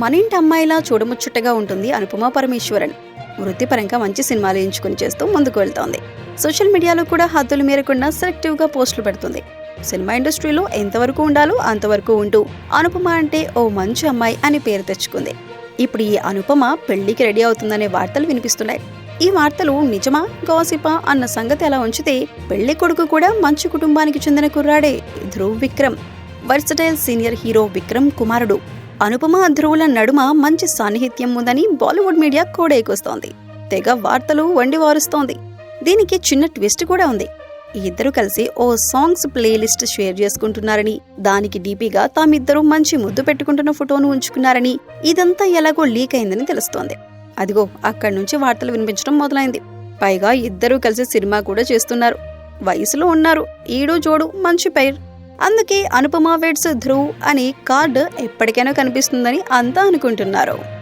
మన ఇంటి అమ్మాయిలా చూడముచ్చటగా ఉంటుంది అనుపమ పరమేశ్వరన్. వృత్తిపరంగా మంచి సినిమాలు ఎంచుకుని చేస్తూ ముందుకు వెళ్తోంది. సోషల్ మీడియాలో కూడా హద్దులు మేరకుండా సెలెక్టివ్గా పోస్టులు పెడుతుంది. సినిమా ఇండస్ట్రీలో ఎంతవరకు ఉండాలో అంతవరకు ఉంటూ అనుపమ అంటే ఓ మంచి అమ్మాయి అని పేరు తెచ్చుకుంది. ఇప్పుడు ఈ అనుపమ పెళ్ళికి రెడీ అవుతుందనే వార్తలు వినిపిస్తున్నాయి. ఈ వార్తలు నిజమా గాసిపా అన్న సంగతి అలా ఉంచితే పెళ్ళి కొడుకు కూడా మంచి కుటుంబానికి చెందిన కుర్రాడే Dhruv Vikram. Versatile senior hero Vikram కుమారుడు అనుపమ ధ్రువుల నడుమ మంచి సాన్నిహిత్యం ఉందని బాలీవుడ్ మీడియా కోడైకొస్తోంది. తెగ వార్తలు వండి వారుస్తోంది దీనికి చిన్న ట్విస్ట్ కూడా ఉంది. ఈ ఇద్దరు కలిసి ఓ సాంగ్స్ ప్లేలిస్ట్ షేర్ చేసుకుంటున్నారని దానికి డీపీగా తామిద్దరూ మంచి ముద్దు పెట్టుకుంటున్న ఫోటోను ఉంచుకున్నారని ఇదంతా ఎలాగో లీక్ అయిందని తెలుస్తోంది. అదిగో అక్కడి నుంచి వార్తలు వినిపించడం మొదలైంది. పైగా ఇద్దరూ కలిసి సినిమా కూడా చేస్తున్నారు. వయసులో ఉన్నారు. ఈడు జోడు మంచి పైర్. అందుకే అనుపమ వెడ్స్ ధ్రువ్ అని కార్డు ఎప్పటికైనా కనిపిస్తుందని అంతా అనుకుంటున్నారు.